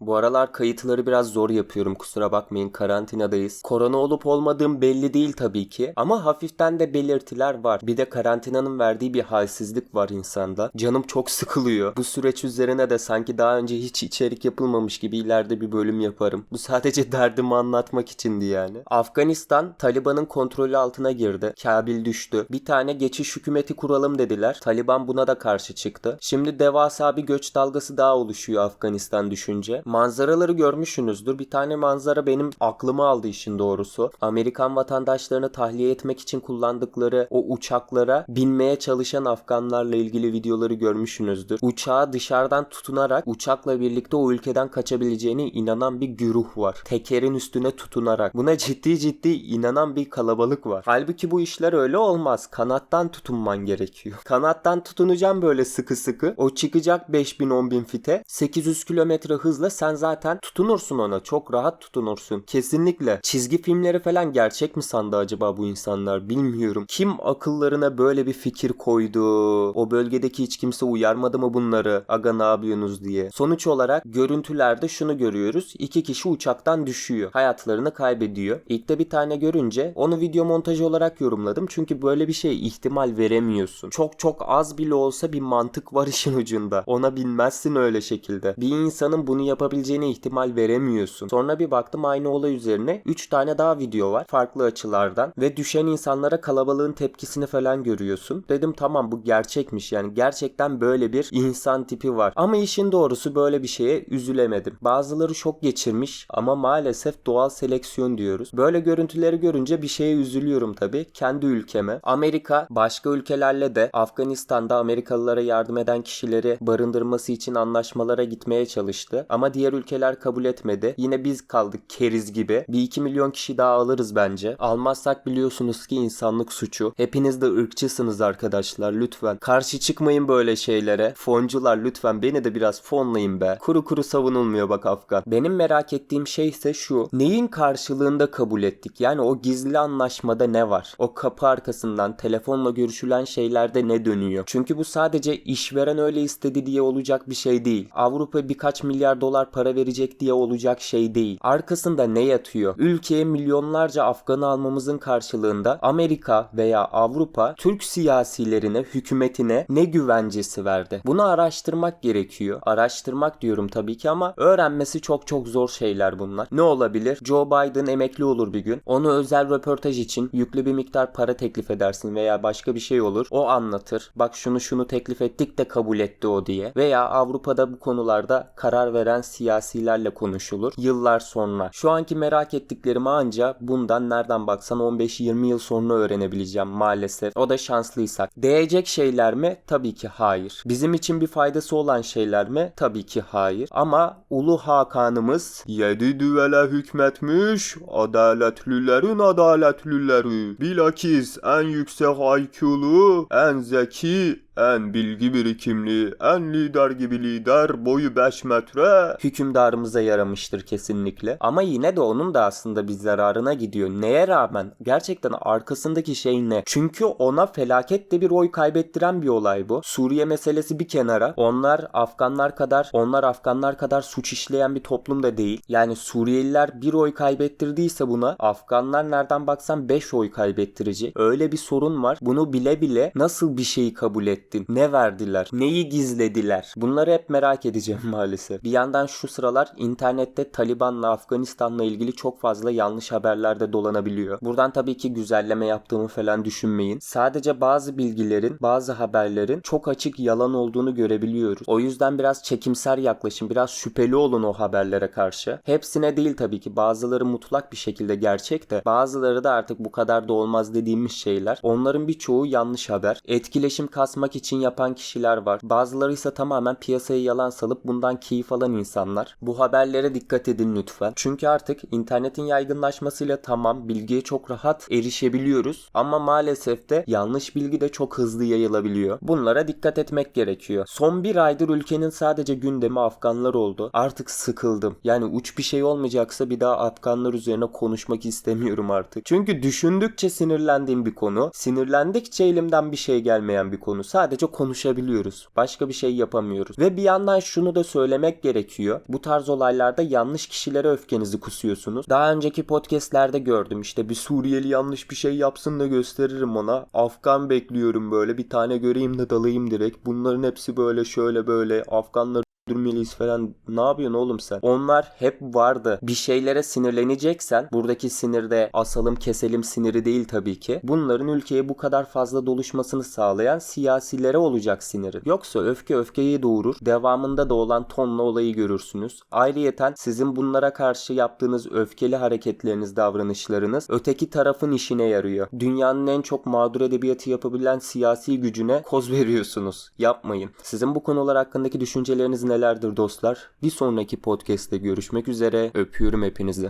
Bu aralar kayıtları biraz zor yapıyorum kusura bakmayın karantinadayız. Korona olup olmadığım belli değil tabii ki ama hafiften de belirtiler var. Bir de karantinanın verdiği bir halsizlik var insanda. Canım çok sıkılıyor. Bu süreç üzerine de sanki daha önce hiç içerik yapılmamış gibi ileride bir bölüm yaparım. Bu sadece derdimi anlatmak içindi yani. Afganistan Taliban'ın kontrolü altına girdi. Kabil düştü. Bir tane geçiş hükümeti kuralım dediler. Taliban buna da karşı çıktı. Şimdi devasa bir göç dalgası daha oluşuyor Afganistan düşünce. Manzaraları görmüşsünüzdür. Bir tane manzara benim aklımı aldı işin doğrusu. Amerikan vatandaşlarını tahliye etmek için kullandıkları o uçaklara binmeye çalışan Afganlarla ilgili videoları görmüşsünüzdür. Uçağa dışarıdan tutunarak uçakla birlikte o ülkeden kaçabileceğine inanan bir güruh var. Tekerin üstüne tutunarak. Buna ciddi ciddi inanan bir kalabalık var. Halbuki bu işler öyle olmaz. Kanattan tutunman gerekiyor. Kanattan tutunacağım böyle sıkı sıkı. O çıkacak 5000 10000 fite. 800 kilometre hızla sen zaten tutunursun ona. Çok rahat tutunursun. Kesinlikle. Çizgi filmleri falan gerçek mi sandı acaba bu insanlar bilmiyorum. Kim akıllarına böyle bir fikir koydu? O bölgedeki hiç kimse uyarmadı mı bunları? Aga ne yapıyorsunuz diye. Sonuç olarak görüntülerde şunu görüyoruz. İki kişi uçaktan düşüyor. Hayatlarını kaybediyor. İlk de bir tane görünce onu video montajı olarak yorumladım. Çünkü böyle bir şey ihtimal veremiyorsun. Çok çok az bile olsa bir mantık var işin ucunda. Ona binmezsin öyle şekilde. Bir insanın bunu yapabileceğine ihtimal veremiyorsun. Sonra bir baktım aynı olay üzerine 3 tane daha video var. Farklı açılardan. Ve düşen insanlara kalabalığın tepkisini falan görüyorsun. Dedim tamam bu gerçekmiş yani. Gerçekten böyle bir insan tipi var. Ama işin doğrusu böyle bir şeye üzülemedim. Bazıları şok geçirmiş ama maalesef doğal seleksiyon diyoruz. Böyle görüntüleri görünce bir şeye üzülüyorum tabii. Kendi ülkeme. Amerika başka ülkelerle de Afganistan'da Amerikalılara yardım eden kişileri barındırması için anlaşmalara gitmeye çalıştı. Ama diğer ülkeler kabul etmedi. Yine biz kaldık keriz gibi. Bir 2 milyon kişi daha alırız bence. Almazsak biliyorsunuz ki insanlık suçu. Hepiniz de ırkçısınız arkadaşlar lütfen. Karşı çıkmayın böyle şeylere. Foncular lütfen beni de biraz fonlayın be. Kuru kuru savunulmuyor bak Afgan. Benim merak ettiğim şey ise şu. Neyin karşılığında kabul ettik? Yani o gizli anlaşmada ne var? O kapı arkasından telefonla görüşülen şeylerde ne dönüyor? Çünkü bu sadece işveren öyle istedi diye olacak bir şey değil. Avrupa birkaç milyar dolar para verecek diye olacak şey değil. Arkasında ne yatıyor? Ülkeye milyonlarca Afganı almamızın karşılığında Amerika veya Avrupa Türk siyasilerine, hükümetine ne güvencesi verdi? Bunu araştırmak gerekiyor. Araştırmak diyorum tabii ki ama öğrenmesi çok çok zor şeyler bunlar. Ne olabilir? Joe Biden emekli olur bir gün. Onu özel röportaj için yüklü bir miktar para teklif edersin veya başka bir şey olur. O anlatır. Bak şunu şunu teklif ettik de kabul etti o diye. Veya Avrupa'da bu konularda karar veren siyasilerle konuşulur. Yıllar sonra. Şu anki merak ettiklerimi anca bundan nereden baksan 15-20 yıl sonra öğrenebileceğim maalesef. O da şanslıysak. Değecek şeyler mi? Tabii ki hayır. Bizim için bir faydası olan şeyler mi? Tabii ki hayır. Ama Ulu Hakan'ımız yedi düvele hükmetmiş adaletlilerin adaletlileri. Bilakis en yüksek IQ'lu, en zeki, en bilgi birikimli, en lider gibi lider, boyu 5 metre. Hükümdarımıza yaramıştır kesinlikle. Ama yine de onun da aslında bir zararına gidiyor. Neye rağmen? Gerçekten arkasındaki şey ne? Çünkü ona felakette bir oy kaybettiren bir olay bu. Suriye meselesi bir kenara. Onlar Afganlar kadar, onlar Afganlar kadar suç işleyen bir toplum da değil. Yani Suriyeliler bir oy kaybettirdiyse buna Afganlar nereden baksan 5 oy kaybettirici. Öyle bir sorun var. Bunu bile bile nasıl bir şeyi kabul etti? Ettin? Ne verdiler? Neyi gizlediler? Bunları hep merak edeceğim maalesef. Bir yandan şu sıralar internette Taliban'la Afganistan'la ilgili çok fazla yanlış haberler de dolanabiliyor. Buradan tabii ki güzelleme yaptığımı falan düşünmeyin. Sadece bazı bilgilerin, bazı haberlerin çok açık yalan olduğunu görebiliyoruz. O yüzden biraz çekimser yaklaşın, biraz şüpheli olun o haberlere karşı. Hepsine değil tabii ki. Bazıları mutlak bir şekilde gerçek de bazıları da artık bu kadar da olmaz dediğimiz şeyler. Onların birçoğu yanlış haber. Etkileşim kasmak için yapan kişiler var. Bazıları ise tamamen piyasaya yalan salıp bundan keyif alan insanlar. Bu haberlere dikkat edin lütfen. Çünkü artık internetin yaygınlaşmasıyla tamam bilgiye çok rahat erişebiliyoruz ama maalesef de yanlış bilgi de çok hızlı yayılabiliyor. Bunlara dikkat etmek gerekiyor. Son bir aydır ülkenin sadece gündemi Afganlar oldu. Artık sıkıldım. Yani uç bir şey olmayacaksa bir daha Afganlar üzerine konuşmak istemiyorum artık. Çünkü düşündükçe sinirlendiğim bir konu. Sinirlendikçe elimden bir şey gelmeyen bir konu. Sadece sadece konuşabiliyoruz. Başka bir şey yapamıyoruz. Ve bir yandan şunu da söylemek gerekiyor. Bu tarz olaylarda yanlış kişilere öfkenizi kusuyorsunuz. Daha önceki podcastlerde gördüm işte bir Suriyeli yanlış bir şey yapsın da gösteririm ona. Afgan bekliyorum böyle bir tane göreyim de dalayım direkt. Bunların hepsi böyle şöyle böyle Afganlar öldürmeliyiz falan. Ne yapıyorsun oğlum sen? Onlar hep vardı. Bir şeylere sinirleneceksen buradaki sinirde asalım keselim siniri değil tabii ki. Bunların ülkeye bu kadar fazla doluşmasını sağlayan siyasilere olacak siniri. Yoksa öfke öfkeyi doğurur. Devamında da olan tonla olayı görürsünüz. Ayrıyeten sizin bunlara karşı yaptığınız öfkeli hareketleriniz, davranışlarınız öteki tarafın işine yarıyor. Dünyanın en çok mağdur edebiyatı yapabilen siyasi gücüne koz veriyorsunuz. Yapmayın. Sizin bu konular hakkındaki düşünceleriniz nelerdir dostlar? Bir sonraki podcast'te görüşmek üzere. Öpüyorum hepinizi.